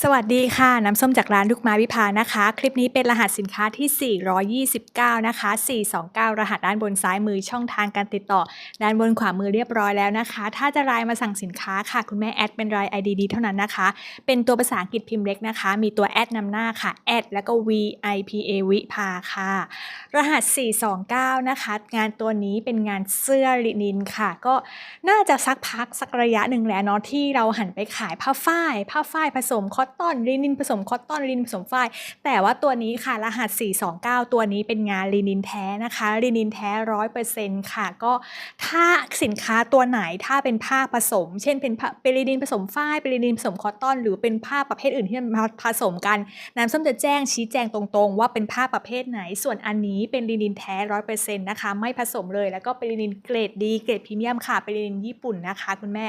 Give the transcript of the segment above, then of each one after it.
สวัสดีค่ะ น้ำส้มจากร้านลูกไม้วิภานะคะ คลิปนี้เป็นรหัสสินค้าที่ 429 นะคะ 429 รหัสด้านบนซ้ายมือช่องทางการติดต่อ ด้านบนขวามือเรียบร้อยแล้วนะคะ ถ้าจะรายมาสั่งสินค้าค่ะ คุณแม่แอดเป็นราย IDD เท่านั้นนะคะ เป็นตัวภาษาอังกฤษพิมพ์เล็กนะคะ มีตัวแอดนำหน้าค่ะแอดแล้วก็ VIPA วิภาค่ะ รหัส 429 นะคะ งานตัวนี้เป็นงานเสื้อลินินค่ะ ก็น่าจะสักพักสักระยะหนึ่งแล้วเนาะที่เราหันไปขายผ้าฝ้ายผ้าฝ้ายผสมคออตตอนลินินผสมคอตตอนลินินผสมฝ้ายแต่ว่าตัวนี้ค่ะรหัส 429 ตัวนี้เป็นงานลินินแท้นะคะลินินแท้ร้อยเปอร์เซ็นต์ค่ะ ก็ถ้าสินค้าตัวไหนถ้าเป็นผ้าผสม เช่นเป็นเป็นลินินผสมฝ้ายเป็นลินินผสมคอตตอน หรือเป็นผ้าประเภทอื่นที่มันมาผสมกันน้ำส้มจะแจ้งชี้แจงตรงๆ ว่าเป็นผ้าประเภทไหน ส่วนอันนี้เป็นลินินแท้ร้อยเปอร์เซ็นต์นะคะ ไม่ผสมเลย แล้วก็เป็นลินินเกรดดีเกรดพรีเมียมค่ะเป็นลินินญี่ปุ่นนะคะ คุณแม่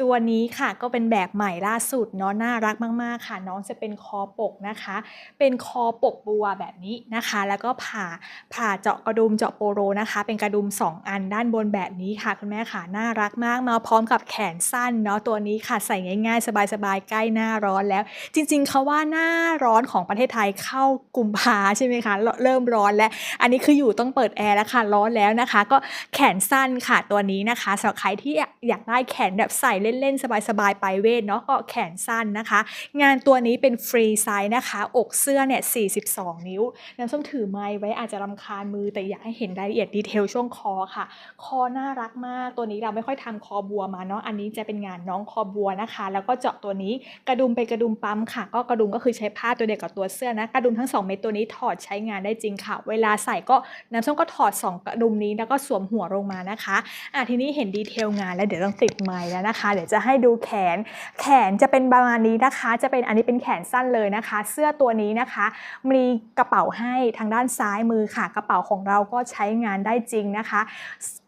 ตัวนี้ค่ะก็เป็นแบบใหม่ล่าสุดเนาะน่ารักมากๆค่ะ น้องจะเป็นคอปกนะคะ เป็นคอปกบัวแบบนี้นะคะ แล้วก็ผ่าผ่าเจาะกระดุมเจาะโปโรนะคะ เป็นกระดุม 2 อันด้านบนแบบนี้ค่ะ คุณแม่ค่ะน่ารักมากมาพร้อมกับแขนสั้นเนาะตัวนี้ค่ะใส่ง่ายๆ สบายๆ ใกล้หน้าร้อนแล้ว จริงๆเขาว่าหน้าร้อนของประเทศไทยเข้ากุมภาใช่ไหมคะเริ่มร้อนแล้วอันนี้คืออยู่ต้องเปิดแอร์แล้วค่ะร้อนแล้วนะคะ ก็แขนสั้นค่ะตัวนี้นะคะสำหรับใครที่อยากได้แขนแบบใส่เล่นๆ สบายๆไปเวทเนาะก็แขนสั้นนะคะงานตัวนี้เป็นฟรีไซส์นะคะ อกเสื้อเนี่ย 42 นิ้ว น้ำส้มถือไม้ไว้อาจจะรำคาญมือ แต่อยากให้เห็นรายละเอียดดีเทลช่วงคอค่ะ คอน่ารักมาก ตัวนี้เราไม่ค่อยทำคอบัวมาเนาะ อันนี้จะเป็นงานน้องคอบัวนะคะ แล้วก็เจาะตัวนี้กระดุมเป็นกระดุมปั๊มค่ะ ก็กระดุมก็คือใช้ผ้าตัวเดียวกับตัวเสื้อนะ กระดุมทั้ง 2 เม็ดตัวนี้ถอดใช้งานได้จริงค่ะ เวลาใส่ก็น้ำส้มก็ถอด 2 กระดุมนี้แล้วก็สวมหัวลงมานะคะอะทีนี้เห็นดีเทลงานแล้วเดี๋ยวต้องติดไม้แล้วนะคะ เดี๋ยวจะให้ดูแขน แขนจะเป็นประมาณนี้นะคะ จะเป็นอันนี้เป็นแขนสั้นเลยนะคะ เสื้อตัวนี้นะคะ มีกระเป๋าให้ทางด้านซ้ายมือค่ะ กระเป๋าของเราก็ใช้งานได้จริงนะคะ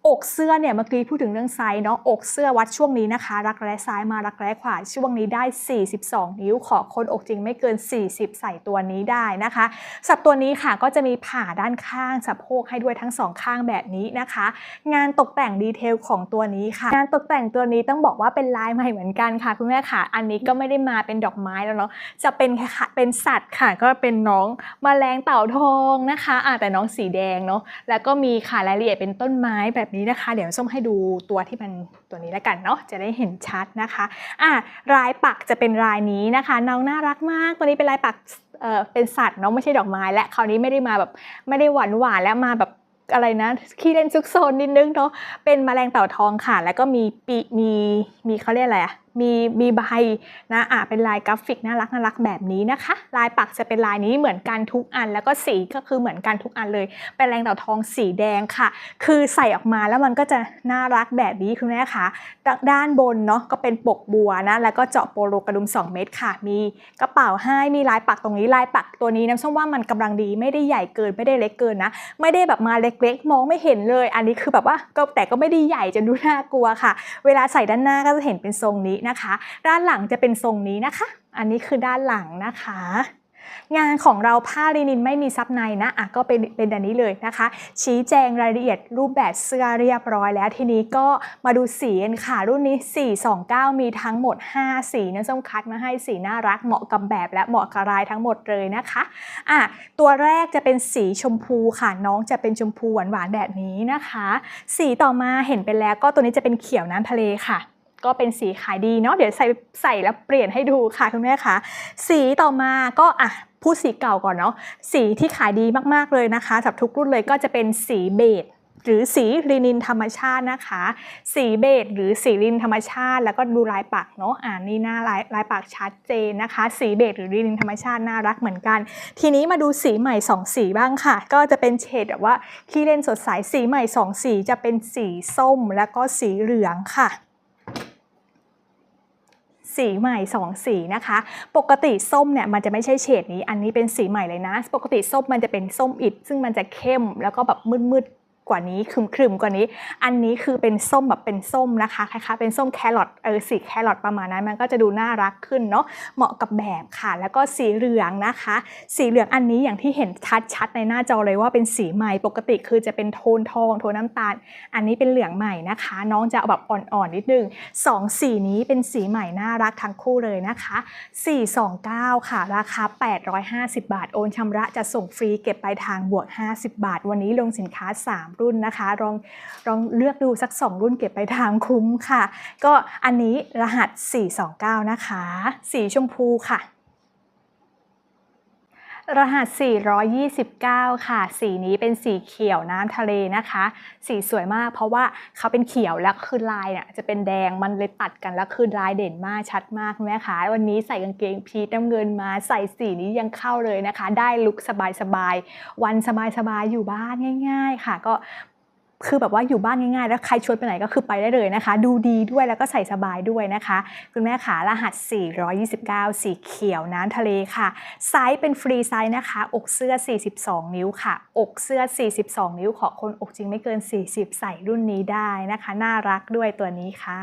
อกเสื้อเนี่ยเมื่อกี้พูดถึงเรื่องไซส์เนาะอกเสื้อวัดช่วงนี้นะคะ รักแร้ซ้ายมารักแร้ขวาช่วงนี้ได้ 42 นิ้วขอคนอกจริงไม่เกิน 40 ใส่ตัวนี้ได้นะคะ สับตัวนี้ค่ะก็จะมีผ่าด้านข้างสะโพกให้ด้วยทั้งสองข้างแบบนี้นะคะ งานตกแต่งดีเทลของตัวนี้ค่ะ งานตกแต่งตัวนี้ต้องบอกว่าเป็นลายใหม่เหมือนกันค่ะคุณแม่ค่ะ อันนี้ก็ไม่ได้มาเป็นดอกไม้แล้วเนาะจะเป็นค่ะเป็นสัตว์ค่ะ ก็เป็นน้องมแมลงเต่าทองนะคะอ่าแต่น้องสีแดงเนาะแล้วก็มีค่ะรายละเอียดเป็นต้นไม้แบบนี้นะคะ เดี๋ยวส้มให้ดูตัวที่มันตัวนี้แล้วกันเนาะจะได้เห็นชัดนะคะอะลายปักจะเป็นลายนี้นะคะน้องน่ารักมาก ตัวนี้เป็นลายปักเอ่อเป็นสัตว์เนาะไม่ใช่ดอกไม้และคราวนี้ไม่ได้มาแบบไม่ได้หวานหวานแล้วมาแบบอะไรนะขี้เล่นซุกซนนิดนึงเนาะเป็นแมลงเต่าทองค่ะ แล้วก็มีปีมีมีเขาเรียกอะไรอะมีมีใบนะอะเป็นลายกราฟิกน่ารักน่ารักแบบนี้นะคะ ลายปักจะเป็นลายนี้เหมือนกันทุกอัน แล้วก็สีก็คือเหมือนกันทุกอันเลย เป็นแรงเต่าทองสีแดงค่ะ คือใส่ออกมาแล้วมันก็จะน่ารักแบบนี้คุณแม่คะด้านบนเนาะก็เป็นปกบัวนะแล้วก็เจาะโปโลกระดุม 2 เม็ดค่ะ มีกระเป๋าให้มีลายปักตรงนี้ลายปักตัวนี้น้ำส้มว่ามันกำลังดีไม่ได้ใหญ่เกินไม่ได้เล็กเกินนะ ไม่ได้แบบมาเล็กๆ มองไม่เห็นเลย อันนี้คือแบบว่าก็แต่ก็ไม่ได้ใหญ่จนดูน่ากลัวค่ะ เวลาใส่ด้านหน้าก็จะเห็นเป็นทรงนี้นะคะ ด้านหลังจะเป็นทรงนี้นะคะ อันนี้คือด้านหลังนะคะ งานของเราผ้าลินินไม่มีซับในนะอะก็เป็นเป็นแบบนี้เลยนะคะ ชี้แจงรายละเอียดรูปแบบเสื้อเรียบร้อยแล้วทีนี้ก็มาดูสีกันค่ะ รุ่นนี้ 429 มีทั้งหมด 5 สีนะส้มคัดมาให้สีน่ารักเหมาะกับแบบและเหมาะกับลายทั้งหมดเลยนะคะอะตัวแรกจะเป็นสีชมพูค่ะน้องจะเป็นชมพูหวานๆแบบนี้นะคะ สีต่อมาเห็นไปแล้วก็ตัวนี้จะเป็นเขียวน้ำทะเลค่ะ ก็เป็นสีขายดีเนาะเดี๋ยวใส่ใส่แล้วเปลี่ยนให้ดูค่ะคุณแม่คะสีต่อมาก็อะพูดสีเก่าก่อนเนาะสีที่ขายดีมากๆเลยนะคะสำหรับทุกรุ่นเลยก็จะเป็นสีเบจหรือสีลินินธรรมชาตินะคะ สีเบจหรือสีลินธรรมชาติ แล้วก็ดูลายปักเนาะอ่านี่หน้าลายลายปักชัดเจนนะคะ สีเบจหรือลินินธรรมชาติน่ารักเหมือนกัน ทีนี้มาดูสีใหม่ 2 สีบ้างค่ะ ก็จะเป็นเฉดแบบว่าขี้เล่นสดใสสีใหม่ 2 สีจะเป็นสีส้มแล้วก็สีเหลืองค่ะ สีใหม่ 2 สีนะคะ ปกติส้มเนี่ยมันจะไม่ใช่เฉดนี้ อันนี้เป็นสีใหม่เลยนะ ปกติส้มมันจะเป็นส้มอิดซึ่งมันจะเข้มแล้วก็แบบมืดๆ กว่านี้ครึมๆกว่านี้ อันนี้คือเป็นส้มแบบเป็นส้มนะคะคล้ายๆเป็นส้มแครอทเออสีแครอทประมาณนั้นมันก็จะดูน่ารักขึ้นเนาะเหมาะกับแบบค่ะ แล้วก็สีเหลืองนะคะ สีเหลืองอันนี้อย่างที่เห็นชัดๆในหน้าจอเลยว่าเป็นสีใหม่ปกติคือจะเป็นโทนทองโทนน้ำตาล อันนี้เป็นเหลืองใหม่นะคะ น้องจะเอาแบบอ่อนๆนิดนึงสองสีนี้เป็นสีใหม่น่ารักทั้งคู่เลยนะคะ 429 ค่ะ ราคา 850 บาท โอนชำระจะส่งฟรีเก็บปลายทางบวก 50 บาท วันนี้ลงสินค้า 3รุ่นนะคะลองลองเลือกดูสัก 2 รุ่นเก็บไปทางคุ้มค่ะ ก็อันนี้รหัส 429 นะคะ สีชมพูค่ะ รหัส 429 ค่ะ สีนี้เป็นสีเขียวน้ำทะเลนะคะ สีสวยมากเพราะว่าเขาเป็นเขียวแล้วคือลายเนี่ยจะเป็นแดงมันเลยตัดกันแล้วคือลายเด่นมากชัดมากแม่คะวันนี้ใส่กางเกงพีทน้ำเงินมาใส่สีนี้ยังเข้าเลยนะคะ ได้ลุคสบายๆ วันสบายๆ อยู่บ้านง่าย ๆ ค่ะ ก็ คือแบบว่าอยู่บ้านง่ายๆ แล้วใครชวนไปไหนก็คือไปได้เลยนะคะ ดูดีด้วยแล้วก็ใส่สบายด้วยนะคะ คุณแม่ขารหัส 429 สีเขียวน้ำทะเลค่ะ ไซส์เป็นฟรีไซส์นะคะ อกเสื้อ 42 นิ้วค่ะ อกเสื้อ 42 นิ้วขอคนอกจริงไม่เกิน 40 ใส่รุ่นนี้ได้นะคะ น่ารักด้วยตัวนี้ค่ะ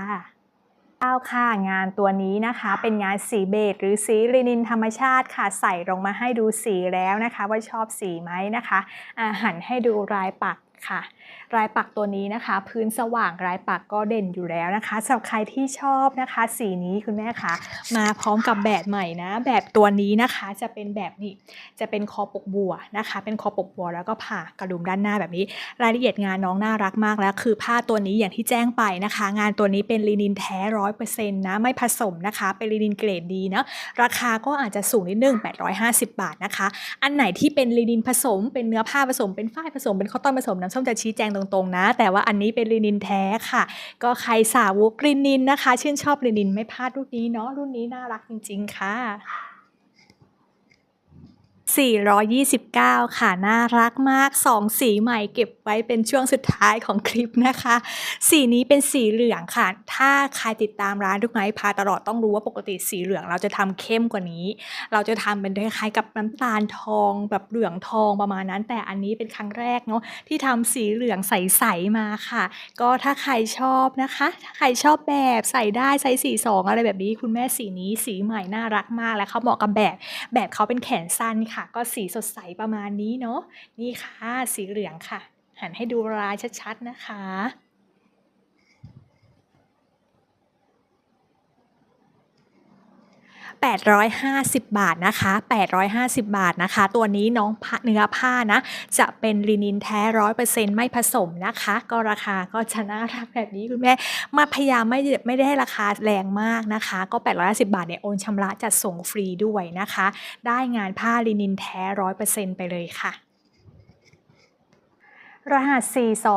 เอาค่ะงานตัวนี้นะคะเป็นงานสีเบจหรือสีลินินธรรมชาติค่ะ ใส่ลงมาให้ดูสีแล้วนะคะ ว่าชอบสีไหมนะคะ หันให้ดูลายปักค่ะ ลายปักตัวนี้นะคะ พื้นสว่างลายปักก็เด่นอยู่แล้วนะคะสำหรับใครที่ชอบนะคะ สีนี้คุณแม่คะมาพร้อมกับแบบใหม่นะ แบบตัวนี้นะคะจะเป็นแบบนี้จะเป็นคอปกบัวนะคะ เป็นคอปกบัวแล้วก็ผ่ากระดุมด้านหน้าแบบนี้ รายละเอียดงานน้องน่ารักมากแล้ว คือผ้าตัวนี้อย่างที่แจ้งไปนะคะ งานตัวนี้เป็นลินินแท้ร้อยเปอร์เซ็นต์นะไม่ผสมนะคะ เป็นลินินเกรดดีนะราคาก็อาจจะสูงนิดนึง 850 บาทนะคะ อันไหนที่เป็นลินินผสม เป็นเนื้อผ้าผสมเป็นฝ้ายผสมเป็นคอตตอนผสมน้ำส้มจะชีแจงตรงๆนะ แต่ว่าอันนี้เป็นลินินแท้ค่ะ ก็ใครสาวกลินินนะคะ ชื่นชอบลินินไม่พลาดรุ่นนี้เนาะรุ่นนี้น่ารักจริง ๆ ค่ะ 429 ค่ะ น่ารักมาก 2 สีใหม่เก็บไว้เป็นช่วงสุดท้ายของคลิปนะคะ สีนี้เป็นสีเหลืองค่ะ ถ้าใครติดตามร้านทุกไนท์พาตลอดต้องรู้ว่าปกติสีเหลืองเราจะทำเข้มกว่านี้ เราจะทำเป็นคล้ายๆกับน้ำตาลทองแบบเหลืองทองประมาณนั้น แต่อันนี้เป็นครั้งแรกเนาะที่ทำสีเหลืองใสๆมาค่ะ ก็ถ้าใครชอบนะคะถ้าใครชอบแบบใส่ได้ไซส์สีสองอะไรแบบนี้ คุณแม่สีนี้สีใหม่น่ารักมากและเขาเหมาะกับแบบแบบเขาเป็นแขนสั้นค่ะก็สีสดใสประมาณนี้เนาะนี่ค่ะ สีเหลืองค่ะ หันให้ดูลายชัดๆนะคะ 850 บาทนะคะ 850 บาทนะคะ ตัวนี้น้องผ้าเนื้อผ้านะ จะเป็นลินินแท้ร้อยเปอร์เซ็นต์ไม่ผสมนะคะ ก็ราคาก็จะน่ารักแบบนี้คุณแม่ มาพยายามไม่ได้ไม่ได้ราคาแรงมากนะคะ ก็ 850 บาทเนี่ยโอนชำระจัดส่งฟรีด้วยนะคะ ได้งานผ้าลินินแท้ร้อยเปอร์เซ็นต์ไปเลยค่ะ รหัส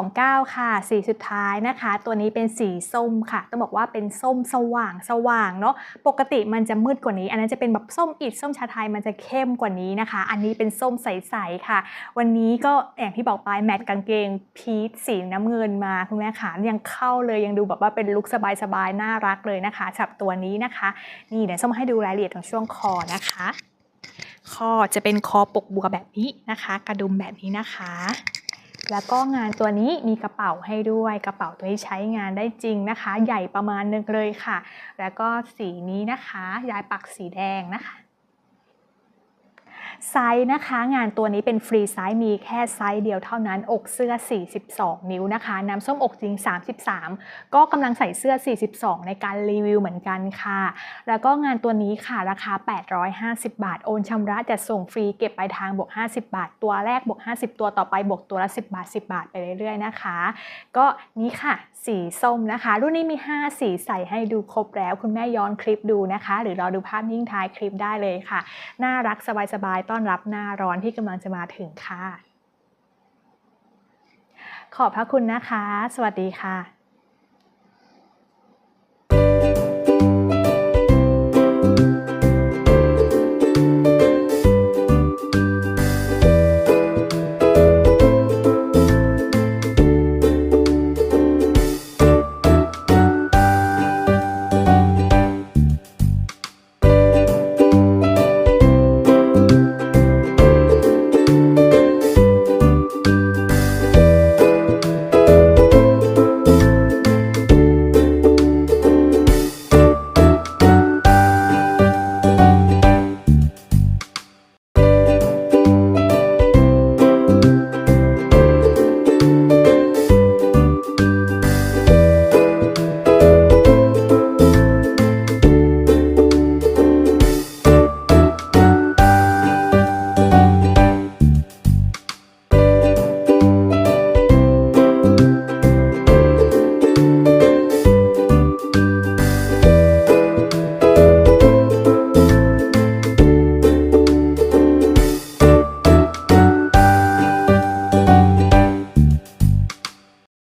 429 ค่ะ สีสุดท้ายนะคะ ตัวนี้เป็นสีส้มค่ะ ต้องบอกว่าเป็นส้มสว่างสว่างเนาะ ปกติมันจะมืดกว่านี้ อันนั้นจะเป็นแบบส้มอิดส้มชาไทยมันจะเข้มกว่านี้นะคะ อันนี้เป็นส้มใสๆค่ะ วันนี้ก็อย่างที่บอกไปแมทกางเกงพีชสีน้ำเงินมาคุณแม่ขายังเข้าเลยยังดูแบบว่าเป็นลุคสบายๆน่ารักเลยนะคะสำหรับตัวนี้นะคะ นี่เดี๋ยวส้มให้ดูรายละเอียดของช่วงคอนะคะคอจะเป็นคอปกบัวแบบนี้นะคะ กระดุมแบบนี้นะคะ แล้วก็งานตัวนี้มีกระเป๋าให้ด้วยกระเป๋าตัวที่ใช้งานได้จริงนะคะ ใหญ่ประมาณนึงเลยค่ะ แล้วก็สีนี้นะคะ ยายปักสีแดงนะคะ ไซส์นะคะงานตัวนี้เป็นฟรีไซส์มีแค่ไซส์เดียวเท่านั้น อกเสื้อ 42 นิ้วนะคะ น้ำส้มอกจริง 33 ก็กำลังใส่เสื้อ 42 ในการรีวิวเหมือนกันค่ะ แล้วก็งานตัวนี้ค่ะราคา 850 บาท โอนชำระจะส่งฟรีเก็บปลายทางบวก 50 บาท ตัวแรกบวก 50 ตัวต่อไปบวกตัวละ 10 บาท 10 บาทไปเรื่อยๆนะคะ ก็นี่ค่ะ สีส้มนะคะ รุ่นนี้มี 5 สีใส่ให้ดูครบแล้ว คุณแม่ย้อนคลิปดูนะคะ หรือรอดูภาพนิ่งท้ายคลิปได้เลยค่ะ น่ารักสบายๆต้อนรับหน้าร้อนที่กำลังจะมาถึงค่ะ ขอบพระคุณนะคะ สวัสดีค่ะ